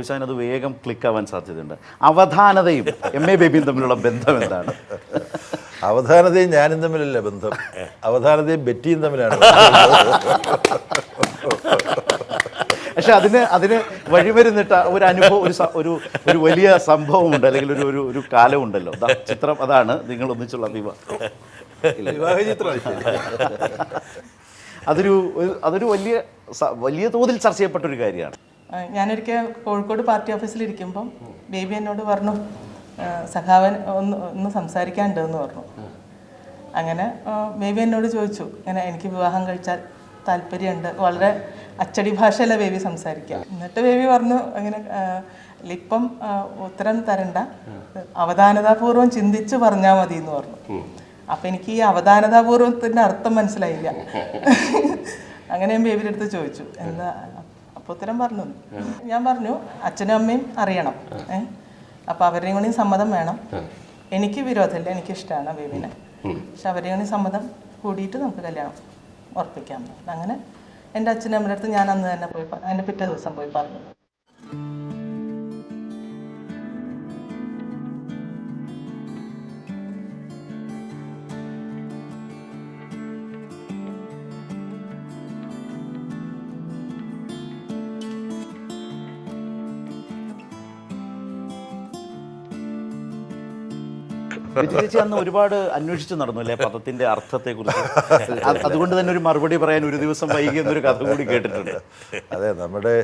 ബേബിസാൻ അത് വേഗം ക്ലിക്ക് ആവാൻ സാധ്യതയുണ്ട്. അവധാനതയും എം എ ബേബിയും തമ്മിലുള്ള ബന്ധം എന്താണ്? അവധാനതയും ഞാനും തമ്മിലല്ല ബന്ധം. അവധാനതയും ബെറ്റിയും തമ്മിലാണ് പക്ഷെ അതിന് അതിന് വഴിമരുന്നിട്ട ഒരു അനുഭവം ഒരു ഒരു ഒരു വലിയ സംഭവമുണ്ട്. അല്ലെങ്കിൽ ഒരു ഒരു ഒരു കാലമുണ്ടല്ലോ. ദാ ചിത്രം അതാണ്. നിങ്ങൾ ഒന്നിച്ചുള്ള വിവാഹം. ചിത്രം അതൊരു അതൊരു വലിയ വലിയ തോതിൽ ചർച്ച ചെയ്യപ്പെട്ട ഒരു കാര്യമാണ്. ഞാനൊരിക്കൽ കോഴിക്കോട് പാർട്ടി ഓഫീസിൽ ഇരിക്കുമ്പം ബേബി എന്നോട് പറഞ്ഞു സഖാവൻ ഒന്ന് ഒന്ന് സംസാരിക്കാനുണ്ട് എന്ന് പറഞ്ഞു. അങ്ങനെ ബേബി എന്നോട് ചോദിച്ചു ഇങ്ങനെ എനിക്ക് വിവാഹം കഴിച്ചാൽ താല്പര്യമുണ്ട്. വളരെ അച്ചടി ഭാഷയല്ല ബേബി സംസാരിക്കുക. എന്നിട്ട് ബേബി പറഞ്ഞു അങ്ങനെ ഇപ്പം ഉത്തരം തരണ്ട. അവധാനതാപൂർവം ചിന്തിച്ച് പറഞ്ഞാൽ മതി എന്ന് പറഞ്ഞു അപ്പം എനിക്ക് ഈ അവധാനതാപൂർവത്തിന്റെ അർത്ഥം മനസ്സിലായില്ല. അങ്ങനെ ഞാൻ ബേബിയുടെ അടുത്ത് ചോദിച്ചു എന്താ അപ്പോൾ ഉത്തരം പറഞ്ഞു. ഞാൻ പറഞ്ഞു അച്ഛനും അമ്മയും അറിയണം. ഏഹ് അപ്പോൾ അവരുടെയും കൂടി സമ്മതം വേണം. എനിക്ക് വിരോധമില്ല എനിക്ക് ഇഷ്ടമാണ് ബേബിനെ പക്ഷെ അവരുടെയും കൂടി സമ്മതം കൂടിയിട്ട് നമുക്ക് കല്യാണം ഉറപ്പിക്കാം. അങ്ങനെ എന്റെ അച്ഛനും അമ്മയുടെ അടുത്ത് ഞാൻ അന്ന് തന്നെ പോയി അതിന്റെ പിറ്റേ ദിവസം പോയി പറഞ്ഞു. ചേച്ചി അന്ന് ഒരുപാട് അന്വേഷിച്ച് നടന്നു അല്ലേ പദത്തിന്റെ അർത്ഥത്തെ കുറിച്ച് അതുകൊണ്ട് തന്നെ ഒരു മറുപടി പറയാൻ ഒരു ദിവസം വൈകി എന്നൊരു കഥ കൂടി കേട്ടിട്ടുണ്ട്. അതെ. നമ്മുടെ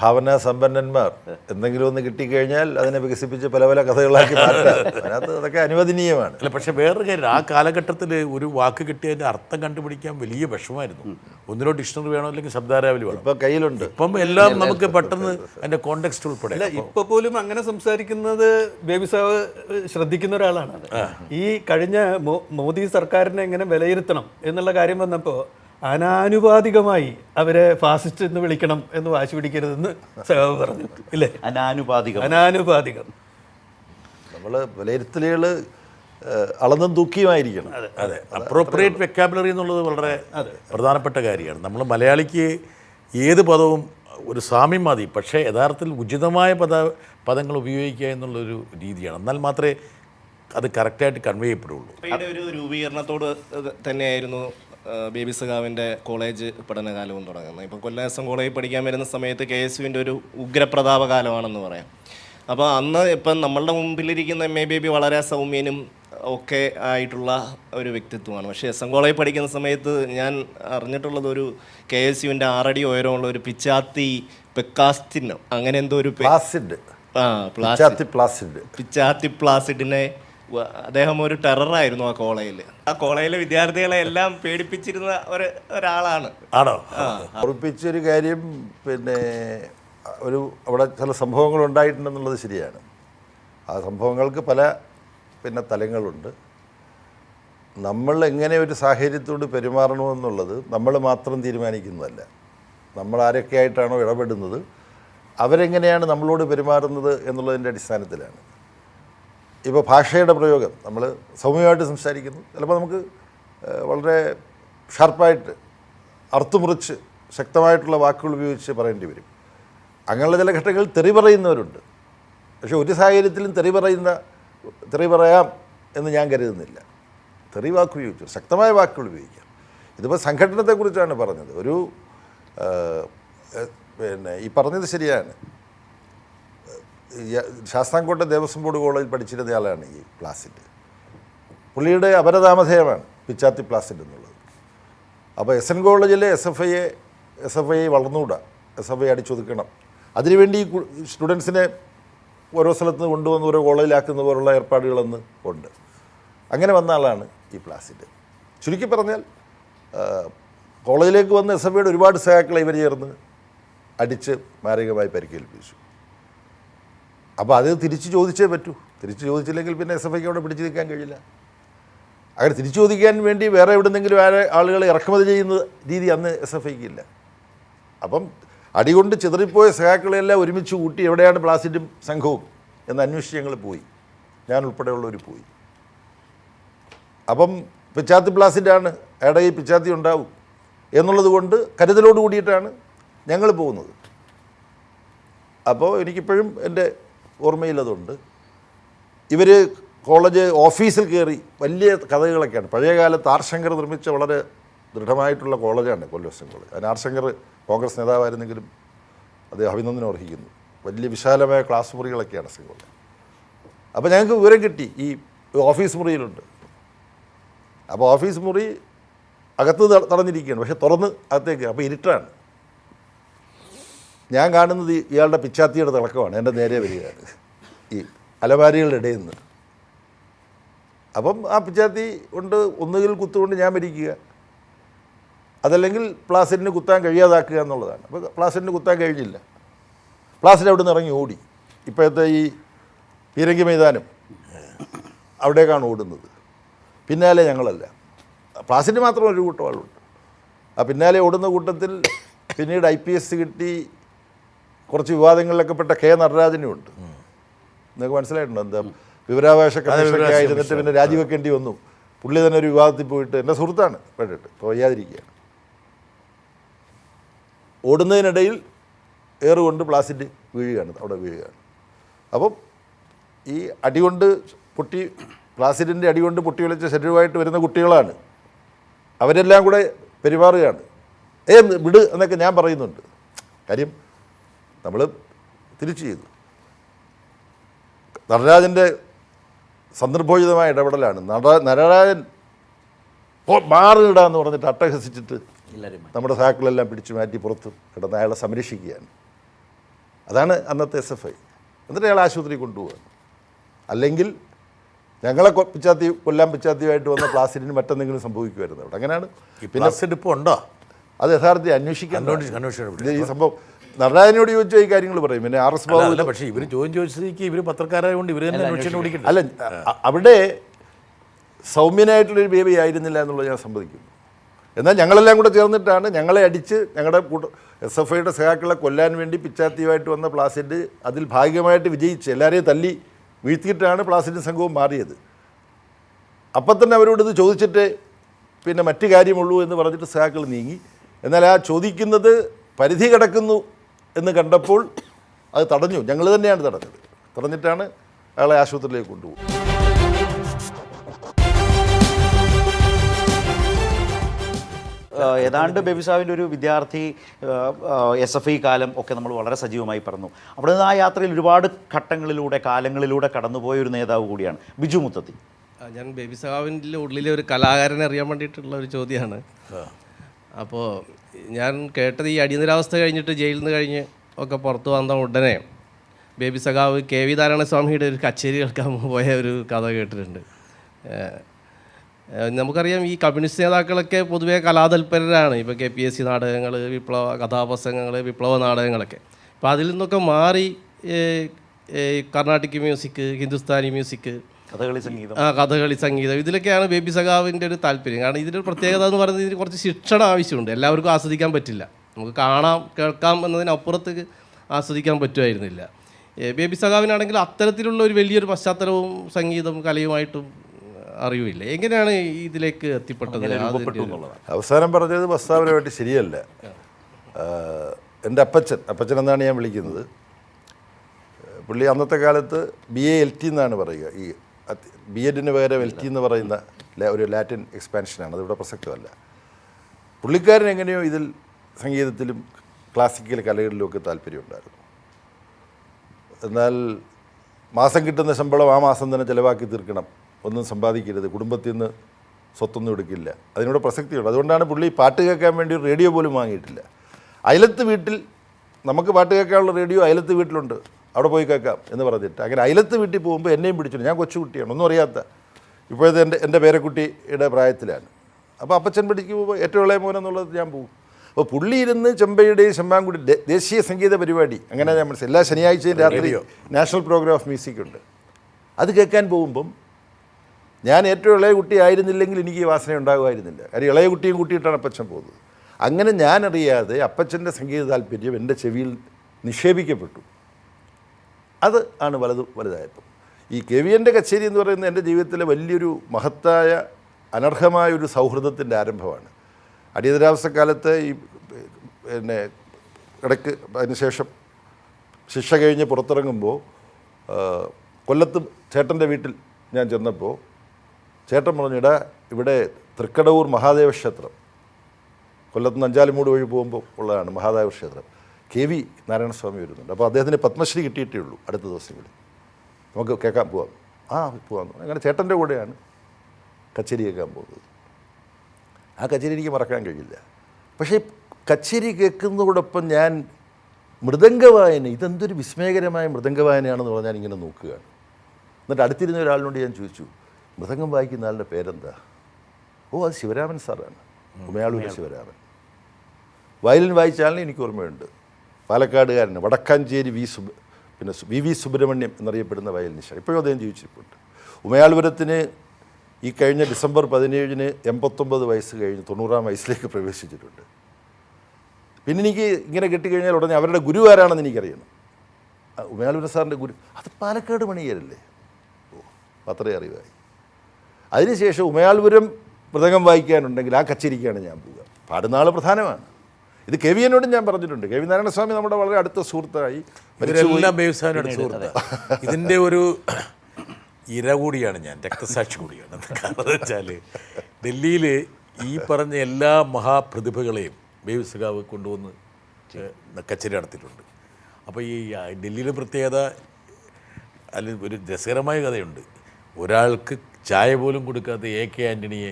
ഭാവനാ സമ്പന്നന്മാർ എന്തെങ്കിലും ഒന്ന് കിട്ടിക്കഴിഞ്ഞാൽ അതിനെ വികസിപ്പിച്ച് പല പല കഥകളാക്കി മാറ്റാം. അതിനകത്ത് അതൊക്കെ അനുവദനീയമാണ്. അല്ല പക്ഷേ വേറൊരു കാര്യം ആ കാലഘട്ടത്തിൽ ഒരു വാക്ക് കിട്ടിയതിന്റെ അർത്ഥം കണ്ടുപിടിക്കാൻ വലിയ വിഷമമായിരുന്നു. ഒന്നിനോ ഡിക്ഷണറി വേണോ അല്ലെങ്കിൽ ശബ്ദാരാവലി വേണം? ഇപ്പം കയ്യിലുണ്ട്. ഇപ്പം എല്ലാം നമുക്ക് പെട്ടെന്ന് അതിന്റെ കോണ്ടെക്സ്റ്റ് ഉൾപ്പെടെ. അല്ല ഇപ്പൊ പോലും അങ്ങനെ സംസാരിക്കുന്നത് ബേബി സാവ് ശ്രദ്ധിക്കുന്ന ഒരാളാണ്. ഈ കഴിഞ്ഞ മോദി സർക്കാരിനെ എങ്ങനെ വിലയിരുത്തണം എന്നുള്ള കാര്യം വന്നപ്പോൾ അനാനുപാതികമായി അവരെ ഫാസിസ്റ്റ് എന്ന് വിളിക്കണം എന്ന് വാശി പിടിക്കരുതെന്ന് സഹാബ് പറഞ്ഞു. ഇല്ലേ? അനാനുപാതികം. അനാനുപാതികം. നമ്മൾ വിലയിരുത്തലുകൾ അളന്നും തൂക്കിയുമായിരിക്കണം. അതെ അപ്രോപ്രിയേറ്റ് വെക്കാബുലറി എന്നുള്ളത് വളരെ പ്രധാനപ്പെട്ട കാര്യമാണ്. നമ്മൾ മലയാളിക്ക് ഏത് പദവും ഒരു സാമ്യം മതി. പക്ഷേ യഥാർത്ഥത്തിൽ ഉചിതമായ പദ പദങ്ങൾ ഉപയോഗിക്കുക എന്നുള്ളൊരു രീതിയാണ്. എന്നാൽ മാത്രമേ അത് കറക്റ്റായിട്ട് കൺവേ ചെയ്യപ്പെടുള്ളൂ. ഒരു രൂപീകരണത്തോട് തന്നെയായിരുന്നു ബേബി സഖാവിന്റെ കോളേജ് പഠനകാലവും തുടങ്ങുന്നത് ഇപ്പം കൊല്ലാസം കോളേജിൽ പഠിക്കാൻ വരുന്ന സമയത്ത് കെ എസ് യുവിന്റെ ഒരു ഉഗ്രപ്രതാപ കാലമാണെന്ന് പറയാം. അപ്പോൾ അന്ന് ഇപ്പം നമ്മളുടെ മുമ്പിലിരിക്കുന്ന എം എ ബേബി വളരെ സൗമ്യനും ഒക്കെ ആയിട്ടുള്ള ഒരു വ്യക്തിത്വമാണ്. പക്ഷേ എസ് എം കോളേജിൽ പഠിക്കുന്ന സമയത്ത് ഞാൻ അറിഞ്ഞിട്ടുള്ളത് ഒരു കെ എസ് യുവിന്റെ ആറടി ഉയരമുള്ള ഒരു പിച്ചാത്തി പെക്കാസ്റ്റിനോ. അങ്ങനെ എന്തോ ഒരു പ്ലാസിഡ്. ആ പ്ലാസിഡ്. പിച്ചാത്തി പ്ലാസിഡിനെ അദ്ദേഹം ഒരു ടെററായിരുന്നു ആ കോളേജിൽ ആ കോളേജിലെ വിദ്യാർത്ഥികളെ എല്ലാം പേടിപ്പിച്ചിരുന്ന ഒരു ഒരാളാണ്. ആണോ? ഉറപ്പിച്ചൊരു കാര്യം പിന്നെ ഒരു അവിടെ ചില സംഭവങ്ങൾ ഉണ്ടായിട്ടുണ്ടെന്നുള്ളത് ശരിയാണ്. ആ സംഭവങ്ങൾക്ക് പല പിന്നെ തലങ്ങളുണ്ട്. നമ്മൾ എങ്ങനെ ഒരു സാഹചര്യത്തോട് പെരുമാറണമെന്നുള്ളത് നമ്മൾ മാത്രം തീരുമാനിക്കുന്നതല്ല. നമ്മൾ ആരൊക്കെ ആയിട്ടാണോ ഇടപെടുന്നത് അവരെങ്ങനെയാണ് നമ്മളോട് പെരുമാറുന്നത് എന്നുള്ളതിന്റെ അടിസ്ഥാനത്തിലാണ്. ഇപ്പോൾ ഭാഷയുടെ പ്രയോഗം. നമ്മൾ സൗമ്യമായിട്ട് സംസാരിക്കുന്നു. ചിലപ്പോൾ നമുക്ക് വളരെ ഷാർപ്പായിട്ട് അർത്ഥമുറിച്ച് ശക്തമായിട്ടുള്ള വാക്കുകൾ ഉപയോഗിച്ച് പറയേണ്ടി വരും. അങ്ങനെയുള്ള ചില ഘട്ടങ്ങളിൽ തെറി പറയുന്നവരുണ്ട്. പക്ഷേ ഒരു സാഹചര്യത്തിലും തെറി പറയുന്ന തെറി പറയാം എന്ന് ഞാൻ കരുതുന്നില്ല. തെറി വാക്ക് ഉപയോഗിച്ചു. ശക്തമായ വാക്കുകൾ ഉപയോഗിക്കാം. ഇതിപ്പോൾ സംഘടനത്തെക്കുറിച്ചാണ് പറഞ്ഞത്. ഒരു പിന്നെ ഈ പറഞ്ഞത് ശരിയാണ്. ശാസ്താംകോട്ട ദേവസ്വം ബോർഡ് കോളേജിൽ പഠിച്ചിരുന്നയാളാണ് ഈ പ്ലാസിഡ് പുള്ളിയുടെ അപരതാമധേയമാണ് പിച്ചാത്തി പ്ലാസിഡ് എന്നുള്ളത്. അപ്പോൾ എസ് എൻ കോളേജിലെ എസ് എഫ് ഐയെ എസ് എഫ് ഐ വളർന്നുകൂടാ എസ് എഫ് ഐ അടിച്ചൊതുക്കണം. അതിനുവേണ്ടി സ്റ്റുഡൻസിനെ ഓരോ സ്ഥലത്ത് കൊണ്ടുവന്ന് ഓരോ കോളേജിലാക്കുന്ന പോലുള്ള ഏർപ്പാടുകളൊന്ന് ഉണ്ട്. അങ്ങനെ വന്ന ആളാണ് ഈ പ്ലാസിഡ് ചുരുക്കി പറഞ്ഞാൽ കോളേജിലേക്ക് വന്ന എസ് എഫ് ഐയുടെ ഒരുപാട് സഹാക്കളെ ഇവർ ചേർന്ന് അടിച്ച് മാരകമായി പരിക്കേൽപ്പിച്ചു. അപ്പോൾ അത് തിരിച്ച് ചോദിച്ചേ പറ്റൂ. തിരിച്ച് ചോദിച്ചില്ലെങ്കിൽ പിന്നെ എസ് എഫ് ഐക്ക് അവിടെ പിടിച്ചു നിൽക്കാൻ കഴിയില്ല. അങ്ങനെ തിരിച്ചു ചോദിക്കാൻ വേണ്ടി വേറെ എവിടെന്നെങ്കിലും വേറെ ആളുകൾ ഇറക്കുമതി ചെയ്യുന്ന രീതി അന്ന് എസ് എഫ് ഐക്ക് ഇല്ല. അപ്പം അടികൊണ്ട് ചിതറിപ്പോയ സഹാക്കളെല്ലാം ഒരുമിച്ച് കൂട്ടി എവിടെയാണ് പ്ലാസിഡും സംഘവും എന്ന് അന്വേഷിച്ച് ഞങ്ങൾ പോയി. ഞാൻ ഉൾപ്പെടെയുള്ളവർ പോയി. അപ്പം പിച്ചാത്തി പ്ലാസിഡാണ് അയാടെ ഈ പിച്ചാത്തി ഉണ്ടാവും എന്നുള്ളത് കൊണ്ട് കരുതലോട് കൂടിയിട്ടാണ് ഞങ്ങൾ പോകുന്നത്. അപ്പോൾ എനിക്കിപ്പോഴും എന്റെ ഓർമ്മയിൽ അതുണ്ട് ഇവർ കോളേജ് ഓഫീസിൽ കയറി വലിയ കഥകളൊക്കെയാണ്. പഴയകാലത്ത് ആർ ശങ്കർ നിർമ്മിച്ച വളരെ ദൃഢമായിട്ടുള്ള കോളേജാണ് കൊല്ലവശം കോളേജ്. അതിന് ആർ ശങ്കർ കോൺഗ്രസ് നേതാവായിരുന്നെങ്കിലും അദ്ദേഹം അഭിനന്ദനം അർഹിക്കുന്നു. വലിയ വിശാലമായ ക്ലാസ് മുറികളൊക്കെയാണ് സിംഗോളേജ് അപ്പോൾ ഞങ്ങൾക്ക് വിവരം കിട്ടി. ഈ ഓഫീസ് മുറിയിലുണ്ട്. അപ്പോൾ ഓഫീസ് മുറി അകത്ത് തടഞ്ഞിരിക്കുകയാണ് പക്ഷെ തുറന്ന് അകത്തേക്ക്. അപ്പോൾ ഇരുട്ടാണ്. ഞാൻ കാണുന്നത് ഇയാളുടെ പിച്ചാത്തിയുടെ തിളക്കമാണ് എന്റെ നേരെ വരികയാണ് ഈ അലമാരികളുടെ ഇടയിൽ നിന്ന്. അപ്പം ആ പിച്ചാത്തി കൊണ്ട് ഒന്നുകിൽ കുത്തുകൊണ്ട് ഞാൻ മരിക്കുക. അതല്ലെങ്കിൽ പ്ലാസിഡിന് കുത്താൻ കഴിയാതാക്കുക എന്നുള്ളതാണ്. അപ്പോൾ പ്ലാസിഡിന് കുത്താൻ കഴിഞ്ഞില്ല. പ്ലാസിഡ് അവിടെ നിന്ന് ഇറങ്ങി ഓടി. ഇപ്പോഴത്തെ ഈ പീരങ്കി മൈതാനം അവിടേക്കാണ് ഓടുന്നത്. പിന്നാലെ ഞങ്ങളല്ല. പ്ലാസിഡ് മാത്രം ഒരു കൂട്ടം ആളുണ്ട്. ആ പിന്നാലെ ഓടുന്ന കൂട്ടത്തിൽ പിന്നീട് ഐ പി എസ് കിട്ടി കുറച്ച് വിവാദങ്ങളിലൊക്കെ പെട്ട കെ നടരാജനും ഉണ്ട് നിങ്ങൾക്ക് മനസ്സിലായിട്ടുണ്ടോ എന്താ? വിവരാവകാശ കമ്മീഷനൊക്കെ ആയിരുന്നിട്ട് പിന്നെ രാജിവെക്കേണ്ടി വന്നു. പുള്ളി തന്നെ ഒരു വിവാദത്തിൽ പോയിട്ട് എന്റെ സുഹൃത്താണ് പെട്ടിട്ട്. ഇപ്പോൾ വയ്യാതിരിക്കുകയാണ്. ഓടുന്നതിനിടയിൽ ഏറുകൊണ്ട് പ്ലാസ്റ്റിക് വീഴുകയാണ് അവിടെ വീഴുകയാണ്. അപ്പം ഈ അടികൊണ്ട് പൊട്ടി പ്ലാസ്റ്റിഡിന്റെ അടികൊണ്ട് പൊട്ടി വിളിച്ച ശരീരമായിട്ട് വരുന്ന കുട്ടികളാണ്. അവരെല്ലാം കൂടെ പെരുമാറുകയാണ്. ഏ വിട് എന്നൊക്കെ ഞാൻ പറയുന്നുണ്ട്. കാര്യം നമ്മൾ തിരിച്ചു ചെയ്തു. നടരാജന്റെ സന്ദർഭോചിതമായ ഇടപെടലാണ്. നട നടരാജൻ പോ- മാറിയിടാ എന്ന് പറഞ്ഞിട്ട് അട്ടഹസിച്ചിട്ട് നമ്മുടെ സാക്കിളെല്ലാം പിടിച്ചു മാറ്റി പുറത്ത് കിടന്ന് അയാളെ സംരക്ഷിക്കുകയാണ്. അതാണ് അന്നത്തെ എസ് എഫ് ഐ എന്നിട്ട് അയാൾ ആശുപത്രി കൊണ്ടുപോകാൻ അല്ലെങ്കിൽ ഞങ്ങളെ പിച്ചാത്തി കൊല്ലാൻ പിച്ചാത്തിയുമായിട്ട് വന്ന പ്ലാസ്റ്റിന് മറ്റെന്തെങ്കിലും സംഭവിക്കുമായിരുന്നു അവിടെ. അങ്ങനെയാണ്. പിന്നെ ഉണ്ടോ? അത് യഥാർത്ഥത്തിൽ അന്വേഷിക്കാൻ ഈ സംഭവം നടരാജനോട് ചോദിച്ചാൽ ഈ കാര്യങ്ങൾ പറയും. പിന്നെ ആർ എസ് ബാബു അല്ല പക്ഷേ ഇവർ ചോദ്യം ചോദിച്ചതേക്ക് ഇവർ പത്രക്കാരായതുകൊണ്ട് ഇവർ തന്നെ അന്വേഷണം ഓടിക്കണ്ട അല്ല അവിടെ സൗമ്യനായിട്ടുള്ളൊരു ബേബി ആയിരുന്നില്ല എന്നുള്ളത് ഞാൻ സമ്മതിക്കുന്നു. എന്നാൽ ഞങ്ങളെല്ലാം കൂടെ ചേർന്നിട്ടാണ് ഞങ്ങളെ അടിച്ച് ഞങ്ങളുടെ കൂട്ട എസ് എഫ് ഐയുടെ സഹാക്കളെ കൊല്ലാൻ വേണ്ടി പിച്ചാത്തിയുമായിട്ട് വന്ന പ്ലാസിഡ് അതിൽ ഭാഗികമായിട്ട് വിജയിച്ച് എല്ലാവരെയും തല്ലി വീഴ്ത്തിയിട്ടാണ് പ്ലാസിഡ് സംഘവും മാറിയത്. അപ്പം തന്നെ അവരോട് ഇത് ചോദിച്ചിട്ട് പിന്നെ മറ്റു കാര്യമുള്ളൂ എന്ന് പറഞ്ഞിട്ട് സഹാക്കൾ നീങ്ങി. എന്നാൽ ആ ചോദിക്കുന്നത് പരിധി കിടക്കുന്നു എന്ന് കണ്ടപ്പോൾ അത് തടഞ്ഞു. ഞങ്ങൾ തന്നെയാണ് തടഞ്ഞത്. തടഞ്ഞിട്ടാണ് അയാളെ ആശുപത്രിയിലേക്ക് കൊണ്ടുപോകും ഏതാണ്ട് ബേബിസാവിന്റെ ഒരു വിദ്യാർത്ഥി എസ് എഫ് ഐ കാലം ഒക്കെ നമ്മൾ വളരെ സജീവമായി പറഞ്ഞു അവിടെ നിന്ന് ആ യാത്രയിൽ ഒരുപാട് ഘട്ടങ്ങളിലൂടെ കാലങ്ങളിലൂടെ കടന്നുപോയ ഒരു നേതാവ് കൂടിയാണ് ബിജു മുത്തത്തി. ഞാൻ ബേബിസാവിന്റെ ഉള്ളിലെ ഒരു കലാകാരനെ അറിയാൻ വേണ്ടിയിട്ടുള്ള ഒരു ചോദ്യമാണ്. അപ്പോൾ ഞാൻ കേട്ടത് ഈ അടിയന്തരാവസ്ഥ കഴിഞ്ഞിട്ട് ജയിലിൽ നിന്ന് കഴിഞ്ഞ് ഒക്കെ പുറത്ത് വന്ന ഉടനെ ബേബി സഖാവ് കെ വി നാരായണസ്വാമിയുടെ ഒരു കച്ചേരി കേൾക്കാൻ പോയ ഒരു കഥ കേട്ടിട്ടുണ്ട്. നമുക്കറിയാം ഈ കമ്മ്യൂണിസ്റ്റ് നേതാക്കളൊക്കെ പൊതുവേ കലാതൽപരരാണ്. ഇപ്പോൾ കെ പി എസ് സി നാടകങ്ങൾ വിപ്ലവ കഥാപ്രസംഗങ്ങൾ വിപ്ലവ നാടകങ്ങളൊക്കെ. അപ്പോൾ അതിൽ നിന്നൊക്കെ മാറി Carnatic music Hindustani music Kathakali സംഗീതം. ആ കഥകളി സംഗീതം. ഇതിലൊക്കെയാണ് ബേബി സഖാവിന്റെ ഒരു താല്പര്യം. കാരണം ഇതിന്റെ പ്രത്യേകത എന്ന് പറയുന്നത് ഇതിന് കുറച്ച് ശിക്ഷണം ആവശ്യമുണ്ട്. എല്ലാവർക്കും ആസ്വദിക്കാൻ പറ്റില്ല. നമുക്ക് കാണാം കേൾക്കാം എന്നതിനപ്പുറത്ത് ആസ്വദിക്കാൻ പറ്റുമായിരുന്നില്ല. ബേബി സഖാവിനാണെങ്കിൽ അത്തരത്തിലുള്ള ഒരു വലിയൊരു പശ്ചാത്തലവും സംഗീതം കലയുമായിട്ടും അറിയില്ല എങ്ങനെയാണ് ഇതിലേക്ക് എത്തിപ്പെട്ടത്? ഒരു- അവസാനം പറഞ്ഞത് പ്രസ്താവനയായിട്ട് ശരിയല്ല. എന്റെ അപ്പച്ചൻ അപ്പച്ചൻ എന്നാണ് ഞാൻ വിളിക്കുന്നത്. പുള്ളി അന്നത്തെ കാലത്ത് ബി എ എൽ ടി എന്നാണ് പറയുക. ഈ ബി എഡിന് പകരം എൽ ടി എന്ന് പറയുന്ന ഒരു ലാറ്റിൻ എക്സ്പാൻഷനാണ് അതിവിടെ പ്രസക്തമല്ല. പുള്ളിക്കാരൻ എങ്ങനെയോ ഇതിൽ സംഗീതത്തിലും ക്ലാസിക്കൽ കലകളിലും ഒക്കെ താല്പര്യമുണ്ടായിരുന്നു. എന്നാൽ മാസം കിട്ടുന്ന ശമ്പളം ആ മാസം തന്നെ ചിലവാക്കി തീർക്കണം. ഒന്നും സമ്പാദിക്കരുത്. കുടുംബത്തിൽ നിന്ന് സ്വത്തൊന്നും എടുക്കില്ല. അതിനോട് പ്രസക്തിയുണ്ട്. അതുകൊണ്ടാണ് പുള്ളി പാട്ട് കേൾക്കാൻ വേണ്ടി റേഡിയോ പോലും വാങ്ങിയിട്ടില്ല. അയലത്ത് വീട്ടിൽ നമുക്ക് പാട്ട് കേൾക്കാനുള്ള റേഡിയോ അയലത്ത് വീട്ടിലുണ്ട്. അവിടെ പോയി കേൾക്കാം എന്ന് പറഞ്ഞിട്ട്. അങ്ങനെ അയലത്ത് വീട്ടിൽ പോകുമ്പോൾ എന്നെയും പിടിച്ചിട്ട് ഞാൻ കൊച്ചുകുട്ടിയാണ് ഒന്നും അറിയാത്ത. ഇപ്പോഴത്തെ എന്റെ എന്റെ പേരക്കുട്ടിയുടെ പ്രായത്തിലാണ്. അപ്പോൾ അപ്പച്ചൻ പിടിക്കുമ്പോൾ ഏറ്റവും ഇളയ മോൻ എന്നുള്ളത് ഞാൻ പോകും. അപ്പോൾ പുള്ളി ഇരുന്ന് ചെമ്പയുടെയും ചെമ്പാങ്കുടി ദേശീയ സംഗീത പരിപാടി അങ്ങനെ ഞാൻ മനസ്സിലായി. എല്ലാ ശനിയാഴ്ചയും രാത്രി നാഷണൽ പ്രോഗ്രാം ഓഫ് മ്യൂസിക് ഉണ്ട് അത് കേൾക്കാൻ പോകുമ്പം ഞാൻ ഏറ്റവും ഇളയ കുട്ടി ആയിരുന്നില്ലെങ്കിൽ എനിക്ക് ഈ വാസന ഉണ്ടാകുമായിരുന്നില്ല. കാര്യം ഇളയ കുട്ടിയും കൂട്ടിയിട്ടാണ് അപ്പച്ചൻ പോകുന്നത്. അങ്ങനെ ഞാനറിയാതെ അപ്പച്ചന്റെ സംഗീത താല്പര്യം എന്റെ ചെവിയിൽ നിക്ഷേപിക്കപ്പെട്ടു. അത് ആണ് വലുത് വലുതായപ്പം. ഈ കെ വി എന്റെ കച്ചേരി എന്ന് പറയുന്നത് എന്റെ ജീവിതത്തിലെ വലിയൊരു മഹത്തായ അനർഹമായ ഒരു സൗഹൃദത്തിന്റെ ആരംഭമാണ്. അടിയന്തരാവസ്ഥ കാലത്ത് ഈ പിന്നെ ഇടയ്ക്ക് അതിനുശേഷം ശിക്ഷ കഴിഞ്ഞ് പുറത്തിറങ്ങുമ്പോൾ കൊല്ലത്ത് ചേട്ടന്റെ വീട്ടിൽ ഞാൻ ചെന്നപ്പോൾ ചേട്ടൻ പറഞ്ഞിട ഇവിടെ തൃക്കടവൂർ മഹാദേവ ക്ഷേത്രം കൊല്ലത്ത് നഞ്ചാലിമൂട് വഴി പോകുമ്പോൾ ഉള്ളതാണ് മഹാദേവ ക്ഷേത്രം കെ വി നാരായണസ്വാമി വരുന്നുണ്ട്. അപ്പോൾ അദ്ദേഹത്തിന് പത്മശ്രീ കിട്ടിയിട്ടേ ഉള്ളൂ അടുത്ത ദിവസങ്ങളിൽ. നമുക്ക് കേൾക്കാൻ പോവാം. ആ പോവാം. അങ്ങനെ ചേട്ടന്റെ കൂടെയാണ് കച്ചേരി കേൾക്കാൻ പോകുന്നത്. ആ കച്ചേരി എനിക്ക് മറക്കാൻ കഴിയില്ല. പക്ഷേ കച്ചേരി കേൾക്കുന്നതോടൊപ്പം ഞാൻ മൃദംഗവായന ഇതെന്തൊരു വിസ്മയകരമായ മൃദംഗവായനയാണെന്ന് പറഞ്ഞാൽ ഇങ്ങനെ നോക്കുകയാണ്. എന്നിട്ട് അടുത്തിരുന്ന ഒരാളിനോട് ഞാൻ ചോദിച്ചു മൃദംഗം വായിക്കുന്ന ആളുടെ പേരെന്താ? ഓ അത് ശിവരാമൻ സാറാണ്. ഉമയാളൂർ ശിവരാമൻ. വയലിൻ വായിച്ച ആളിനെ എനിക്ക് ഓർമ്മയുണ്ട്. പാലക്കാടുകാരന് വടക്കാഞ്ചേരി വി സുബ് പിന്നെ വി വി സുബ്രഹ്മണ്യം എന്നറിയപ്പെടുന്ന വയലിനിസ്റ്റ് ഇപ്പോഴും അദ്ദേഹം ജീവിച്ചിരിപ്പുണ്ട്. ഉമയാൾപുരത്തിന് ഈ കഴിഞ്ഞ ഡിസംബർ പതിനേഴിന് എൺപത്തൊമ്പത് വയസ്സ് കഴിഞ്ഞ് തൊണ്ണൂറാം വയസ്സിലേക്ക് പ്രവേശിച്ചിട്ടുണ്ട്. പിന്നെ എനിക്ക് ഇങ്ങനെ കിട്ടിക്കഴിഞ്ഞാൽ ഉടനെ അവരുടെ ഗുരു ആരാണെന്ന് എനിക്കറിയണം. ഉമയാൽപുര സാറിന്റെ ഗുരു അത് പാലക്കാട് മണിയരല്ലേ ഓ അത്രയും അറിവായി. അതിനുശേഷം ഉമയാൾപുരം മൃതകം വായിക്കാനുണ്ടെങ്കിൽ ആ കച്ചേരിക്കാണ് ഞാൻ പോവുക. പാടുന്ന ആൾ പ്രധാനമാണ്. ഇത് കെ വി എന്നോടും ഞാൻ പറഞ്ഞിട്ടുണ്ട്. കെ വി നാരായണസ്വാമി നമ്മുടെ വളരെ അടുത്ത സുഹൃത്തായി. ഇവരെല്ലാം അടുത്ത് സുഹൃത്ത് ഇതിന്റെ ഒരു ഇര കൂടിയാണ് ഞാൻ രക്തസാക്ഷി കൂടിയാണ്. കാരണം വെച്ചാൽ ഡൽഹിയിൽ ഈ പറഞ്ഞ എല്ലാ മഹാപ്രതിഭകളെയും ബേബി കൊണ്ടുവന്ന് കച്ചേരി നടത്തിയിട്ടുണ്ട്. അപ്പോൾ ഈ ഡൽഹിയിലെ പ്രത്യേകത അതിൽ ഒരു രസകരമായ കഥയുണ്ട്. ഒരാൾക്ക് ചായ പോലും കൊടുക്കാത്ത എ കെ ആന്റണിയെ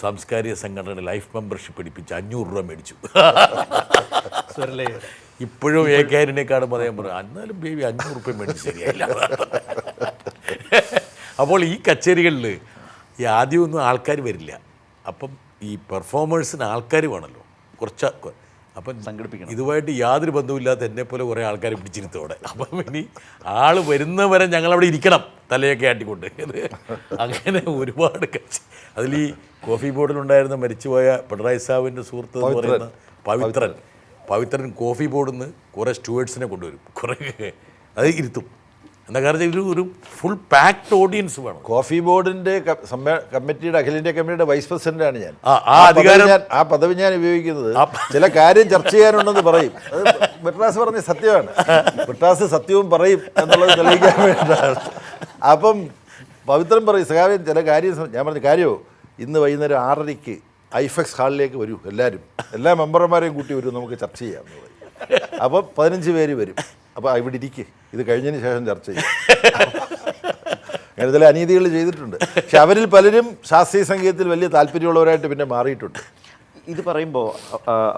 സാംസ്കാരിക സംഘടന ലൈഫ് മെമ്പർഷിപ്പ് എടുപ്പിച്ച് അഞ്ഞൂറ് രൂപ മേടിച്ചു. ഇപ്പോഴും എ കെ ആന്റണിയെ കാണുമ്പോൾ പറയും എന്നാലും ബേബി അഞ്ഞൂറ് റുപ്യ മേടിച്ച് ശരിയായില്ല അപ്പോൾ ഈ കച്ചേരികളിൽ ഈ ആദ്യമൊന്നും ആൾക്കാർ വരില്ല. അപ്പം ഈ പെർഫോമേഴ്സിന് ആൾക്കാർ വേണമല്ലോ കുറച്ച് അപ്പം സംഘടിപ്പിക്കണം. ഇതുമായിട്ട് യാതൊരു ബന്ധവുമില്ലാത്ത എന്നെ പോലെ കുറേ ആൾക്കാർ പിടിച്ചിരുത്തോടെ അപ്പം ഇനി ആൾ വരുന്നവരെ ഞങ്ങളവിടെ ഇരിക്കണം. തലയൊക്കെ ആട്ടിക്കൊണ്ട്. അങ്ങനെ ഒരുപാട് കച്ചി അതിൽ ഈ കോഫി ബോർഡിലുണ്ടായിരുന്ന മരിച്ചുപോയ പിണറായി സാവിന്റെ സുഹൃത്ത് എന്ന് പറയുന്ന പവിത്രൻ. പവിത്രൻ. കോഫി ബോർഡിൽ നിന്ന് കുറേ സ്റ്റുവേർട്സിനെ കൊണ്ടുവരും. കുറേ അത് ഇരുത്തും. എന്താ കാരണം ഒരു ഒരു ഫുൾ പാക്ഡ് ഓഡിയൻസ് വേണം. കോഫി ബോർഡിന്റെ കമ്മിറ്റിയുടെ അഖിലേന്ത്യാ കമ്മിറ്റിയുടെ വൈസ് പ്രസിഡന്റ് ആണ് ഞാൻ. ആ, ആ അധികാരം- ഞാൻ- ആ പദവി ഞാൻ ഉപയോഗിക്കുന്നത് ചില കാര്യം ചർച്ച ചെയ്യാനുണ്ടെന്ന് പറയും. അത് ബിട്രാസ് പറഞ്ഞ സത്യമാണ്. ബിട്രാസ് സത്യവും പറയും എന്നുള്ളത് തെളിയിക്കാൻ വേണ്ടിയിട്ടാണ്. അപ്പം പവിത്രം പറയും സഖാവ്യൻ ചില കാര്യം ഞാൻ പറഞ്ഞ കാര്യമോ ഇന്ന് വൈകുന്നേരം ആറരയ്ക്ക് ഐഫെക്സ് ഹാളിലേക്ക് വരൂ എല്ലാവരും എല്ലാ മെമ്പർമാരെയും കൂട്ടി വരും നമുക്ക് ചർച്ച ചെയ്യാം. അപ്പോൾ പതിനഞ്ച് പേര് വരും. അപ്പോൾ ഇവിടെ ഇരിക്കുക ഇത് കഴിഞ്ഞതിന് ശേഷം ചർച്ച ചെയ്യും. അങ്ങനെ ചില അനീതികൾ ചെയ്തിട്ടുണ്ട്. പക്ഷെ അവരിൽ പലരും ശാസ്ത്രീയ സംഗീതത്തിൽ വലിയ താല്പര്യമുള്ളവരായിട്ട് പിന്നെ മാറിയിട്ടുണ്ട്. ഇത് പറയുമ്പോൾ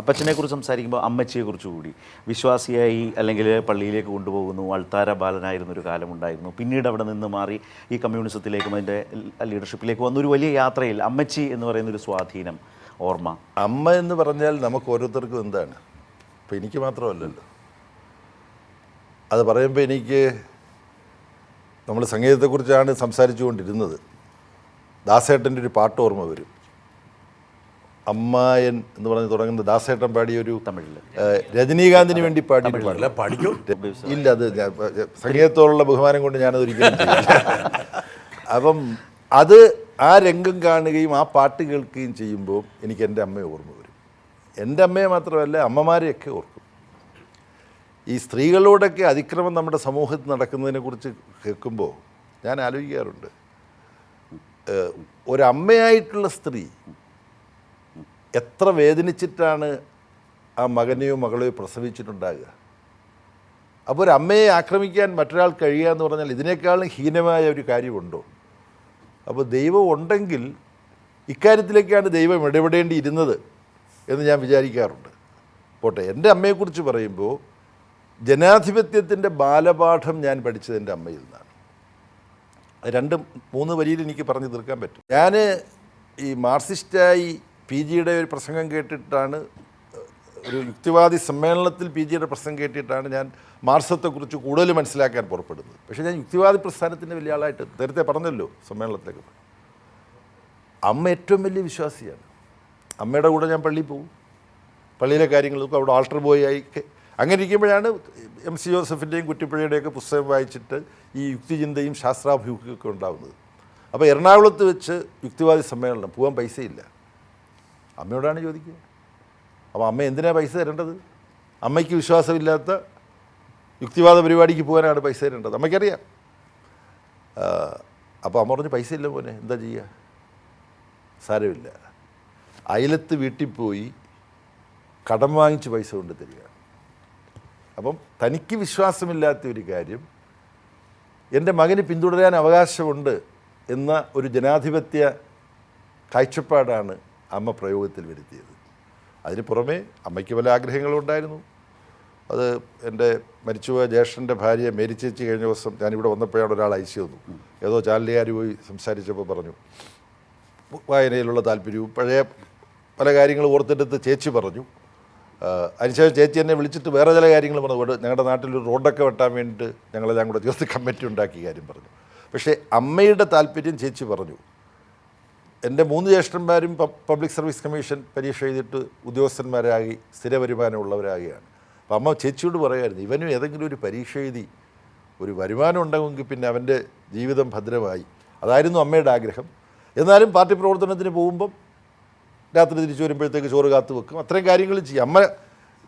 അപ്പച്ചനെ കുറിച്ച് സംസാരിക്കുമ്പോൾ അമ്മച്ചിയെ കുറിച്ച് കൂടി. വിശ്വാസിയായി അല്ലെങ്കിൽ പള്ളിയിലേക്ക് കൊണ്ടുപോകുന്നു അൾത്താര ബാലനായിരുന്ന ഒരു കാലമുണ്ടായിരുന്നു പിന്നീട് അവിടെ നിന്ന് മാറി ഈ കമ്മ്യൂണിസത്തിലേക്കും അതിന്റെ ലീഡർഷിപ്പിലേക്ക് വന്നൊരു വലിയ യാത്രയിൽ അമ്മച്ചി എന്ന് പറയുന്ന ഒരു സ്വാധീനം ഓർമ്മ. അമ്മ എന്ന് പറഞ്ഞാൽ നമുക്ക് ഓരോരുത്തർക്കും എന്താണ്? ഇപ്പം എനിക്ക് മാത്രമല്ലല്ലോ. അത് പറയുമ്പോൾ എനിക്ക് നമ്മൾ സംഗീതത്തെക്കുറിച്ചാണ് സംസാരിച്ചു കൊണ്ടിരുന്നത് ദാസേട്ടന്റെ ഒരു പാട്ട് ഓർമ്മ വരും. അമ്മായൻ എന്ന് പറഞ്ഞ് തുടങ്ങുന്ന ദാസേട്ടൻ പാടിയ ഒരു രജനീകാന്തിന് വേണ്ടി പാടി പഠിക്കും ഇല്ല അത് സംഗീതത്തോടുള്ള ബഹുമാനം കൊണ്ട് ഞാനത് ഒരിക്കലും അപ്പം അത് ആ രംഗം കാണുകയും ആ പാട്ട് കേൾക്കുകയും ചെയ്യുമ്പോൾ എനിക്ക് എന്റെ അമ്മയെ ഓർമ്മ വരും. എന്റെ അമ്മയെ മാത്രമല്ല അമ്മമാരെയൊക്കെ ഓർക്കും. ഈ സ്ത്രീകളോടൊക്കെ അതിക്രമം നമ്മുടെ സമൂഹത്തിൽ നടക്കുന്നതിനെക്കുറിച്ച് കേൾക്കുമ്പോൾ ഞാൻ ആലോചിക്കാറുണ്ട്. ഒരമ്മയായിട്ടുള്ള സ്ത്രീ എത്ര വേദനിച്ചിട്ടാണ് ആ മകനെയോ മകളെയോ പ്രസവിച്ചിട്ടുണ്ടാകുക? അപ്പോൾ ഒരു അമ്മയെ ആക്രമിക്കാൻ മറ്റൊരാൾ കഴിയുക എന്ന് പറഞ്ഞാൽ ഇതിനേക്കാളും ഹീനമായ ഒരു കാര്യമുണ്ടോ? അപ്പോൾ ദൈവം ഉണ്ടെങ്കിൽ ഇക്കാര്യത്തിലേക്കാണ് ദൈവം ഇടപെടേണ്ടിയിരുന്നത് എന്ന് ഞാൻ വിചാരിക്കാറുണ്ട്. പോട്ടെ എന്റെ അമ്മയെക്കുറിച്ച് പറയുമ്പോൾ ജനാധിപത്യത്തിന്റെ ബാലപാഠം ഞാൻ പഠിച്ചത് എന്റെ അമ്മയിൽ നിന്നാണ്. രണ്ട് മൂന്ന് വരിയിൽ എനിക്ക് പറഞ്ഞു തീർക്കാൻ പറ്റും. ഞാൻ ഈ മാർക്സിസ്റ്റായി പി ജിയുടെ ഒരു പ്രസംഗം കേട്ടിട്ടാണ് ഒരു യുക്തിവാദി സമ്മേളനത്തിൽ പി ജിയുടെ പ്രസംഗം കേട്ടിട്ടാണ് ഞാൻ മാർസത്തെക്കുറിച്ച് കൂടുതൽ മനസ്സിലാക്കാൻ പുറപ്പെടുന്നത്. പക്ഷേ ഞാൻ യുക്തിവാദി പ്രസ്ഥാനത്തിന്റെ വലിയ ആളായിട്ട് നേരത്തെ പറഞ്ഞല്ലോ സമ്മേളനത്തിലേക്ക് അമ്മ ഏറ്റവും വലിയ വിശ്വാസിയാണ്. അമ്മയുടെ കൂടെ ഞാൻ പള്ളിയിൽ പോകും. പള്ളിയിലെ കാര്യങ്ങൾ നോക്കും അവിടെ ആൾട്ടർ ബോയ് ആയി അങ്ങനെ ഇരിക്കുമ്പോഴാണ് എം സി ജോസഫിന്റെയും കുറ്റിപ്പുഴയുടെയൊക്കെ പുസ്തകം വായിച്ചിട്ട് ഈ യുക്തിചിന്തയും ശാസ്ത്രാഭിമുഖ്യമൊക്കെ ഉണ്ടാകുന്നത് അപ്പോൾ എറണാകുളത്ത് വെച്ച് യുക്തിവാദി സമ്മേളനം പോകാൻ പൈസയില്ല. അമ്മയോടാണ് ചോദിക്കുക. അപ്പോൾ അമ്മ എന്തിനാണ് പൈസ തരേണ്ടത്? അമ്മയ്ക്ക് വിശ്വാസമില്ലാത്ത യുക്തിവാദ പരിപാടിക്ക് പോകാനാണ് പൈസ തരേണ്ടത്. അമ്മയ്ക്കറിയാം. അപ്പോൾ അമ്മ പറഞ്ഞു പൈസ ഇല്ല പോനെ എന്താ ചെയ്യുക? സാരമില്ല. അയലത്ത് വീട്ടിൽ പോയി കടം വാങ്ങിച്ച് പൈസ കൊണ്ട് തരിക. അപ്പം തനിക്ക് വിശ്വാസമില്ലാത്ത ഒരു കാര്യം എന്റെ മകന് പിന്തുടരാൻ അവകാശമുണ്ട് എന്ന ഒരു ജനാധിപത്യ കാഴ്ചപ്പാടാണ് അമ്മ പ്രയോഗത്തിൽ വരുത്തിയത്. അതിന് പുറമേ അമ്മയ്ക്ക് പല ആഗ്രഹങ്ങളുണ്ടായിരുന്നു അത് എന്റെ മരിച്ചുപോയ ജ്യേഷ്ഠന്റെ ഭാര്യ മേരി ചേച്ചി കഴിഞ്ഞ ദിവസം ഞാനിവിടെ വന്നപ്പോഴാണ് ഒരാൾ അയച്ചു തന്നു ഏതോ ചാനലുകാർ പോയി സംസാരിച്ചപ്പോൾ പറഞ്ഞു. വായനയിലുള്ള താല്പര്യവും പഴയ പല കാര്യങ്ങൾ ഓർത്തെടുത്ത് ചേച്ചി പറഞ്ഞു. അതിനുശേഷം ചേച്ചി എന്നെ വിളിച്ചിട്ട് വേറെ ചില കാര്യങ്ങൾ പറഞ്ഞു. ഞങ്ങളുടെ നാട്ടിൽ ഒരു റോഡൊക്കെ വെട്ടാൻ വേണ്ടിയിട്ട് ഞങ്ങളെല്ലാം കൂടെ ചേർത്ത് കമ്മിറ്റി ഉണ്ടാക്കിയ കാര്യം പറഞ്ഞു. പക്ഷേ അമ്മയുടെ താല്പര്യം ചേച്ചി പറഞ്ഞു. എന്റെ മൂന്ന് ജ്യേഷ്ഠന്മാരും പബ്ലിക് സർവീസ് കമ്മീഷൻ പരീക്ഷ എഴുതിയിട്ട് ഉദ്യോഗസ്ഥന്മാരാകി സ്ഥിര അപ്പോൾ അപ്പം അമ്മ ചേച്ചിയോട് പറയായിരുന്നു ഇവനും ഏതെങ്കിലും ഒരു പരീക്ഷ എഴുതി ഒരു വരുമാനം ഉണ്ടാകുമെങ്കിൽ പിന്നെ അവന്റെ ജീവിതം ഭദ്രമായി. അതായിരുന്നു അമ്മയുടെ ആഗ്രഹം. എന്നാലും പാർട്ടി പ്രവർത്തനത്തിന് പോകുമ്പം രാത്രി തിരിച്ചു വരുമ്പോഴത്തേക്ക് ചോറ് കാത്തു വെക്കും. അത്രയും കാര്യങ്ങൾ ചെയ്യും. അമ്മ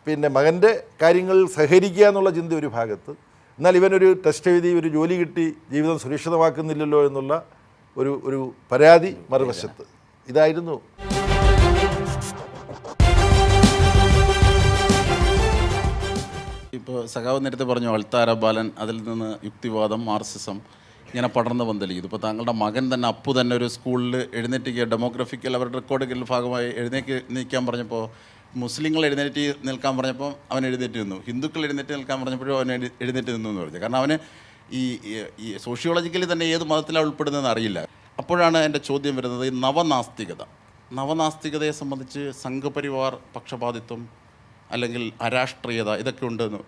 പിന്നെ മകന്റെ കാര്യങ്ങൾ സഹകരിക്കുക എന്നുള്ള ചിന്ത ഒരു ഭാഗത്ത്. എന്നാൽ ഇവനൊരു ടെസ്റ്റ് എഴുതി ഒരു ജോലി കിട്ടി ജീവിതം സുരക്ഷിതമാക്കുന്നില്ലല്ലോ എന്നുള്ള ഒരു ഒരു പരാതി മറുവശത്ത്. ഇതായിരുന്നു. ഇപ്പോൾ സഖാവ് നേരത്തെ പറഞ്ഞു അൾത്താര ബാലൻ അതിൽ നിന്ന് യുക്തിവാദം മാർസിസം ഇങ്ങനെ പടർന്ന് പന്തലിക്കും ഇപ്പോൾ താങ്കളുടെ മകൻ തന്നെ അപ്പു തന്നെ ഒരു സ്കൂളിൽ എഴുന്നേറ്റിക്കുക ഡെമോഗ്രഫിക്കൽ അവരുടെ റെക്കോർഡുകളുടെ ഭാഗമായി എഴുന്നേക്ക് നിൽക്കാൻ പറഞ്ഞപ്പോൾ മുസ്ലിങ്ങൾ എഴുന്നേറ്റ് നിൽക്കാൻ പറഞ്ഞപ്പോൾ അവൻ എഴുന്നേറ്റ് നിന്നു. ഹിന്ദുക്കൾ എഴുന്നേറ്റ് നിൽക്കാൻ പറഞ്ഞപ്പോഴും അവൻ എഴു- എഴുന്നേറ്റ് നിന്നു എന്ന് പറഞ്ഞു. കാരണം അവന് ഈ ഈ- സോഷ്യോളജിക്കലി തന്നെ ഏത് മതത്തിലാണ് ഉൾപ്പെടുന്നതെന്ന് അറിയില്ല. അപ്പോഴാണ് എന്റെ ചോദ്യം വരുന്നത് ഈ നവനാസ്തികത. നവനാസ്തികതയെ സംബന്ധിച്ച് സംഘപരിവാർ പക്ഷപാതിത്വം അല്ലെങ്കിൽ അരാഷ്ട്രീയത ഇതൊക്കെ ഉണ്ടെന്ന്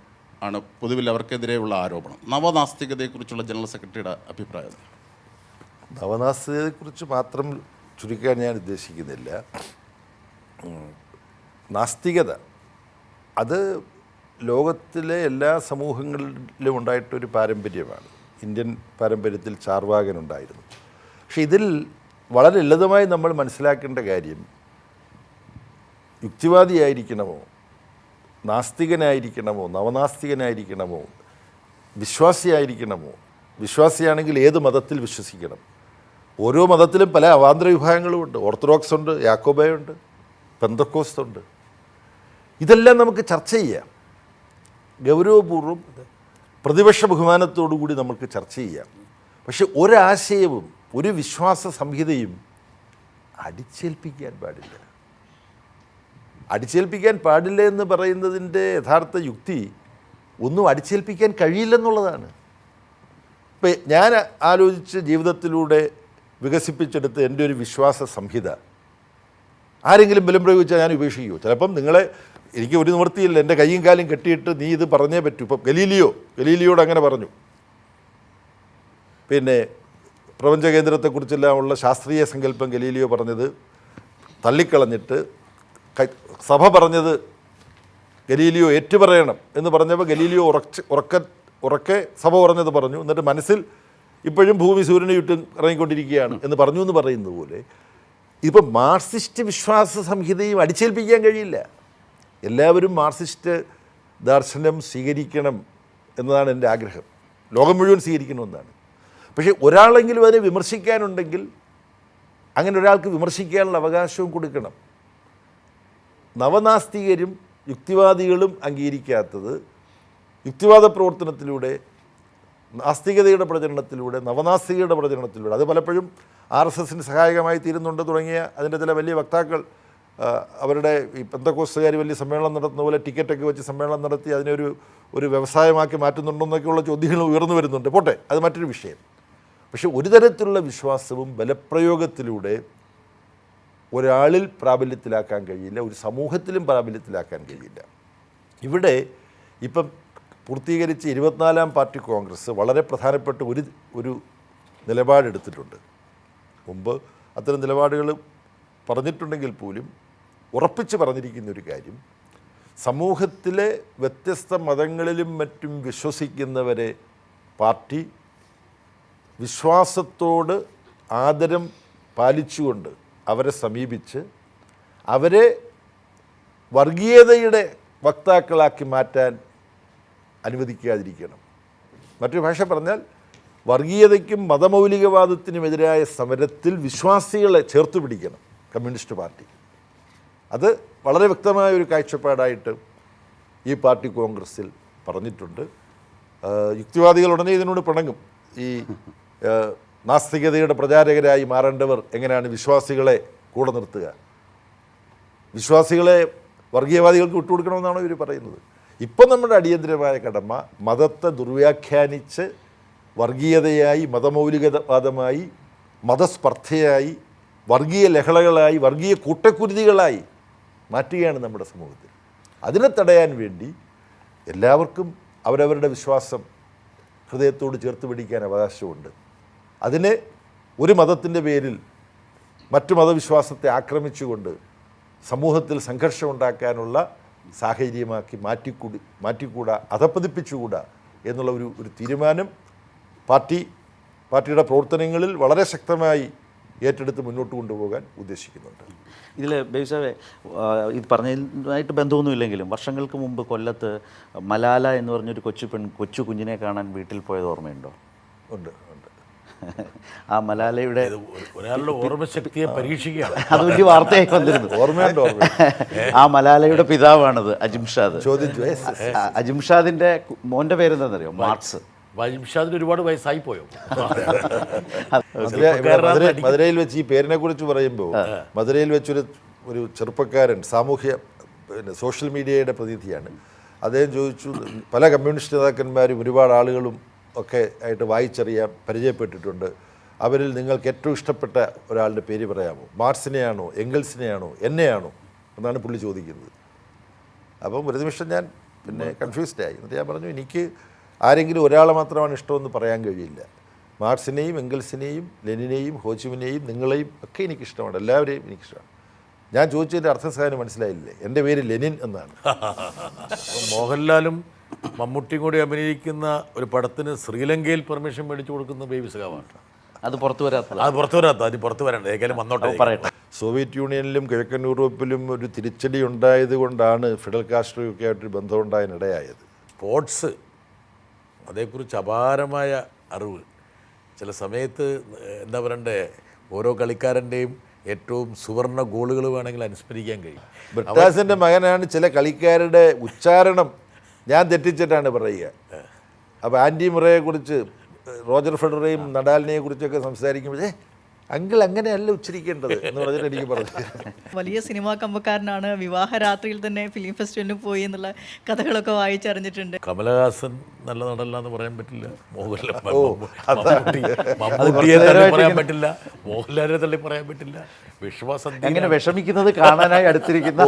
ആണ് പൊതുവിൽ അവർക്കെതിരെയുള്ള ആരോപണം. നവനാസ്തികതയെക്കുറിച്ചുള്ള ജനറൽ സെക്രട്ടറിയുടെ അഭിപ്രായം നവനാസ്തികതയെക്കുറിച്ച് മാത്രം ചുരുക്കാൻ ഞാൻ ഉദ്ദേശിക്കുന്നില്ല. നാസ്തികത. അത് ലോകത്തിലെ എല്ലാ സമൂഹങ്ങളിലും ഉണ്ടായിട്ടൊരു പാരമ്പര്യമാണ്. ഇന്ത്യൻ പാരമ്പര്യത്തിൽ ചാർവാകനുണ്ടായിരുന്നു പക്ഷെ ഇതിൽ വളരെ ലളിതമായി നമ്മൾ മനസ്സിലാക്കേണ്ട കാര്യം യുക്തിവാദിയായിരിക്കണമോ നാസ്തികനായിരിക്കണമോ നവനാസ്തികനായിരിക്കണമോ വിശ്വാസിയായിരിക്കണമോ വിശ്വാസിയാണെങ്കിൽ ഏത് മതത്തിൽ വിശ്വസിക്കണം? ഓരോ മതത്തിലും പല അവാന്തര വിഭാഗങ്ങളുമുണ്ട് ഓർത്തഡോക്സ് ഉണ്ട് യാക്കോബയുണ്ട് പെന്തക്കോസ് ഉണ്ട് ഇതെല്ലാം നമുക്ക് ചർച്ച ചെയ്യാം. ഗൗരവപൂർവം പ്രതിപക്ഷ ബഹുമാനത്തോടു കൂടി നമുക്ക് ചർച്ച ചെയ്യാം. പക്ഷെ ഒരാശയവും ഒരു വിശ്വാസ സംഹിതയും അടിച്ചേൽപ്പിക്കാൻ പാടില്ല. അടിച്ചേൽപ്പിക്കാൻ പാടില്ല എന്ന് പറയുന്നതിന്റെ യഥാർത്ഥ യുക്തി ഒന്നും അടിച്ചേൽപ്പിക്കാൻ കഴിയില്ലെന്നുള്ളതാണ്. ഇപ്പം ഞാൻ ആലോചിച്ച് ജീവിതത്തിലൂടെ വികസിപ്പിച്ചെടുത്ത എന്റെ ഒരു വിശ്വാസ സംഹിത. ആരെങ്കിലും ബലം പ്രയോഗിച്ചാൽ ഞാൻ ഉപേക്ഷിക്കുമോ ചിലപ്പം നിങ്ങളെ എനിക്ക് ഒരു നിവൃത്തിയില്ല. എന്റെ കൈയും കാലും കെട്ടിയിട്ട് നീ ഇത് പറഞ്ഞേ പറ്റൂ. ഇപ്പം ഗലീലിയോ? ഗലീലിയോട് അങ്ങനെ പറഞ്ഞു. പിന്നെ പ്രപഞ്ച കേന്ദ്രത്തെക്കുറിച്ചെല്ലാം ഉള്ള ശാസ്ത്രീയ സങ്കല്പം ഗലീലിയോ പറഞ്ഞത് തള്ളിക്കളഞ്ഞിട്ട് സഭ പറഞ്ഞത് ഗലീലിയോ ഏറ്റുപറയണം എന്ന് പറഞ്ഞപ്പോൾ ഗലീലിയോ ഉറച്ച് ഉറക്ക ഉറക്കെ സഭ പറഞ്ഞത് പറഞ്ഞു. എന്നിട്ട് മനസ്സിൽ ഇപ്പോഴും ഭൂമി സൂര്യന് ചുറ്റും ഇറങ്ങിക്കൊണ്ടിരിക്കുകയാണ് എന്ന് പറഞ്ഞു എന്ന് പറയുന്നത് പോലെ ഇപ്പം മാർസിസ്റ്റ് വിശ്വാസ സംഹിതയും അടിച്ചേൽപ്പിക്കാൻ കഴിയില്ല. എല്ലാവരും മാർക്സിസ്റ്റ് ദർശനം സ്വീകരിക്കണം എന്നതാണ് എന്റെ ആഗ്രഹം. ലോകം മുഴുവൻ സ്വീകരിക്കണമെന്നാണ് പക്ഷേ ഒരാളെങ്കിലും അതിനെ വിമർശിക്കാനുണ്ടെങ്കിൽ അങ്ങനെ ഒരാൾക്ക് വിമർശിക്കാനുള്ള അവകാശവും കൊടുക്കണം. നവനാസ്തികരും യുക്തിവാദികളും അംഗീകരിക്കാത്തത് യുക്തിവാദ പ്രവർത്തനത്തിലൂടെ നാസ്തികതയുടെ പ്രചരണത്തിലൂടെ നവനാസ്തികയുടെ പ്രചരണത്തിലൂടെ. അത് പലപ്പോഴും ആർ എസ് എസിന് സഹായകമായി തീരുന്നുണ്ട് തുടങ്ങിയ അതിന്റെ ചില വലിയ വക്താക്കൾ അവരുടെ ഈ പെന്തക്കോസ്തുകാർ വലിയ സമ്മേളനം നടത്തുന്ന പോലെ ടിക്കറ്റൊക്കെ വെച്ച് സമ്മേളനം നടത്തി അതിനൊരു ഒരു വ്യവസായമാക്കി മാറ്റുന്നുണ്ടെന്നൊക്കെയുള്ള ചോദ്യങ്ങൾ ഉയർന്നു വരുന്നുണ്ട്. പോട്ടെ അത് മറ്റൊരു വിഷയം. പക്ഷേ ഒരു തരത്തിലുള്ള വിശ്വാസവും ബലപ്രയോഗത്തിലൂടെ ഒരാളിൽ പ്രാബല്യത്തിലാക്കാൻ കഴിയില്ല ഒരു സമൂഹത്തിലും പ്രാബല്യത്തിലാക്കാൻ കഴിയില്ല. ഇവിടെ ഇപ്പം പൂർത്തീകരിച്ച് ഇരുപത്തിനാലാം പാർട്ടി കോൺഗ്രസ് വളരെ പ്രധാനപ്പെട്ട ഒരു ഒരു നിലപാടെടുത്തിട്ടുണ്ട്. മുമ്പ് അത്തരം നിലപാടുകൾ പറഞ്ഞിട്ടുണ്ടെങ്കിൽ പോലും ഉറപ്പിച്ച് പറഞ്ഞിരിക്കുന്ന ഒരു കാര്യം. സമൂഹത്തിലെ വ്യത്യസ്ത മതങ്ങളിലും മറ്റും വിശ്വസിക്കുന്നവരെ പാർട്ടി വിശ്വാസത്തോട് ആദരം പാലിച്ചുകൊണ്ട് അവരെ സമീപിച്ച് അവരെ വർഗീയതയുടെ വക്താക്കളാക്കി മാറ്റാൻ അനുവദിക്കാതിരിക്കണം. മറ്റൊരു ഭാഷ പറഞ്ഞാൽ വർഗീയതയ്ക്കും മതമൗലികവാദത്തിനുമെതിരായ സമരത്തിൽ വിശ്വാസികളെ ചേർത്ത് പിടിക്കണം കമ്മ്യൂണിസ്റ്റ് പാർട്ടി. അത് വളരെ വ്യക്തമായ ഒരു കാഴ്ചപ്പാടായിട്ട് ഈ പാർട്ടി കോൺഗ്രസ്സിൽ പറഞ്ഞിട്ടുണ്ട്. യുക്തിവാദികൾ ഉടനെ ഇതിനോട് പിണങ്ങും. ഈ നാസ്തികതയുടെ പ്രചാരകരായി മാറേണ്ടവർ എങ്ങനെയാണ് വിശ്വാസികളെ കൂടെ നിർത്തുക? വിശ്വാസികളെ വർഗീയവാദികൾക്ക് വിട്ടുകൊടുക്കണമെന്നാണ് ഇവർ പറയുന്നത്. ഇപ്പം നമ്മുടെ അടിയന്തരമായ കടമ മതത്തെ ദുർവ്യാഖ്യാനിച്ച് വർഗീയതയായി മതമൗലികവാദമായി മതസ്പർദ്ധയായി വർഗീയ ലഹളകളായി വർഗീയ കൂട്ടക്കുരുതികളായി മാറ്റുകയാണ് നമ്മുടെ സമൂഹത്തിൽ. അതിനെ തടയാൻ വേണ്ടി എല്ലാവർക്കും അവരവരുടെ വിശ്വാസം ഹൃദയത്തോട് ചേർത്ത് പിടിക്കാൻ അവകാശമുണ്ട്. അതിനെ ഒരു മതത്തിന്റെ പേരിൽ മറ്റു മതവിശ്വാസത്തെ ആക്രമിച്ചുകൊണ്ട് സമൂഹത്തിൽ സംഘർഷം ഉണ്ടാക്കാനുള്ള സാഹചര്യമാക്കി മാറ്റിക്കൂടി മാറ്റിക്കൂടാ അധപ്പതിപ്പിച്ചുകൂടാ എന്നുള്ള ഒരു ഒരു തീരുമാനം പാർട്ടി പാർട്ടിയുടെ പ്രവർത്തനങ്ങളിൽ വളരെ ശക്തമായി ഏറ്റെടുത്ത് മുന്നോട്ട് കൊണ്ടുപോകാൻ ഉദ്ദേശിക്കുന്നുണ്ട്. ഇതിൽ ബേബിസാവെ ഇത് പറഞ്ഞതിനായിട്ട് ബന്ധമൊന്നുമില്ലെങ്കിലും വർഷങ്ങൾക്ക് മുമ്പ് കൊല്ലത്ത് മലാല എന്ന് പറഞ്ഞൊരു കൊച്ചു പെൺ കൊച്ചു കുഞ്ഞിനെ കാണാൻ വീട്ടിൽ പോയത് ഓർമ്മയുണ്ടോ? ഉണ്ട് ഉണ്ട്. ആ മലാലയുടെ ഒരാളുടെ ഓർമ്മശക്തിയെ പരീക്ഷിക്കുകയാണ്. അത് വലിയ വാർത്തയായി വന്നിരുന്നു. ഓർമ്മയുണ്ട് ആ മലാലയുടെ പിതാവാണത് അജിംഷാദ്. ചോദിച്ചു. അജിംഷാദിന്റെ മോന്റെ പേരെന്താണെന്നറിയോ മാർക്സ്. വംശാദിന് ഒരുപാട് വയസ്സായി പോയോ മധുരയിൽ വെച്ച് ഈ പേരിനെ കുറിച്ച് പറയുമ്പോൾ മധുരയിൽ വെച്ചൊരു ഒരു ചെറുപ്പക്കാരൻ സാമൂഹ്യ പിന്നെ സോഷ്യൽ മീഡിയയുടെ പ്രതിനിധിയാണ്. അദ്ദേഹം ചോദിച്ചു പല കമ്മ്യൂണിസ്റ്റ് നേതാക്കന്മാരും ഒരുപാട് ആളുകളും ഒക്കെ ആയിട്ട് വായിച്ചറിയാൻ പരിചയപ്പെട്ടിട്ടുണ്ട്. അവരിൽ നിങ്ങൾക്ക് ഏറ്റവും ഇഷ്ടപ്പെട്ട ഒരാളുടെ പേര് പറയാമോ? മാർസിനെയാണോ? എംഗൽസിനെയാണോ എന്നെയാണോ? എന്നാണ് പുള്ളി ചോദിക്കുന്നത്. അപ്പം ഒരു നിമിഷം ഞാൻ പിന്നെ കൺഫ്യൂസ്ഡായി എന്നിട്ട് ഞാൻ പറഞ്ഞു എനിക്ക് ആരെങ്കിലും ഒരാളെ മാത്രമാണ് ഇഷ്ടമെന്ന് പറയാൻ കഴിയില്ല. മാർക്സിനെയും എങ്കിൾസിനെയും ലെനിനെയും ഹോച്ചിമിനെയും നിങ്ങളെയും ഒക്കെ എനിക്കിഷ്ടമാണ്. എല്ലാവരെയും എനിക്കിഷ്ടമാണ്. ഞാൻ ചോദിച്ചതിന്റെ അർത്ഥം സാധനം മനസ്സിലായില്ലേ? എന്റെ പേര് ലെനിൻ എന്നാണ്. അപ്പോൾ മോഹൻലാലും മമ്മൂട്ടിയും കൂടി അഭിനയിക്കുന്ന ഒരു പടത്തിന് ശ്രീലങ്കയിൽ പെർമിഷൻ മേടിച്ചു കൊടുക്കുന്ന ബേബി സഖാവാണ്. അത് പുറത്തു വരാത്ത അത് പുറത്തു വരാത്ത അത് പുറത്തു വരണ്ട. ഏതായാലും വന്നോട്ടെ. പറയട്ടെ. സോവിയറ്റ് യൂണിയനിലും കിഴക്കൻ യൂറോപ്പിലും ഒരു തിരിച്ചടി ഉണ്ടായത് കൊണ്ടാണ് ഫിഡൽ കാസ്ട്രോയൊക്കെ ആയിട്ടൊരു ബന്ധമുണ്ടായതിനിടയായത് സ്പോർട്സ് അതേക്കുറിച്ച് അപാരമായ അറിവ്. ചില സമയത്ത് എന്താ പറയണ്ടേ ഓരോ കളിക്കാരന്റെയും ഏറ്റവും സുവർണ ഗോളുകൾ വേണമെങ്കിൽ അനുസ്മരിക്കാൻ കഴിയും. ബ്രിട്ടാസിന്റെ മകനാണ് ചില കളിക്കാരുടെ ഉച്ചാരണം ഞാൻ തെറ്റിച്ചിട്ടാണ് പറയുക. അപ്പോൾ ആന്റി മുറയെ കുറിച്ച് റോജർ ഫെഡറേയും നഡാലിനെ കുറിച്ചൊക്കെ സംസാരിക്കുമ്പോൾ അങ്കിൾ അങ്ങനെയല്ല ഉച്ചരിക്കേണ്ടത് എന്ന് പറഞ്ഞിട്ട് എനിക്ക് പറഞ്ഞു വലിയ സിനിമാ കമ്പക്കാരനാണ്. വിവാഹ രാത്രിയിൽ തന്നെ ഫിലിം ഫെസ്റ്റിവലിന് പോയി എന്നുള്ള കഥകളൊക്കെ വായിച്ചറിഞ്ഞിട്ടുണ്ട്. കമലഹാസൻ നല്ല നടല്ല എന്ന് പറയാൻ പറ്റില്ല. മോഹൻലാൽ പറയാൻ പറ്റില്ല. മോഹൻലാലിനെ തള്ളി പറയാൻ പറ്റില്ല. വിശ്വാസം അങ്ങനെ വിഷമിക്കുന്നത് കാണാനായി അടുത്തിരിക്കുന്ന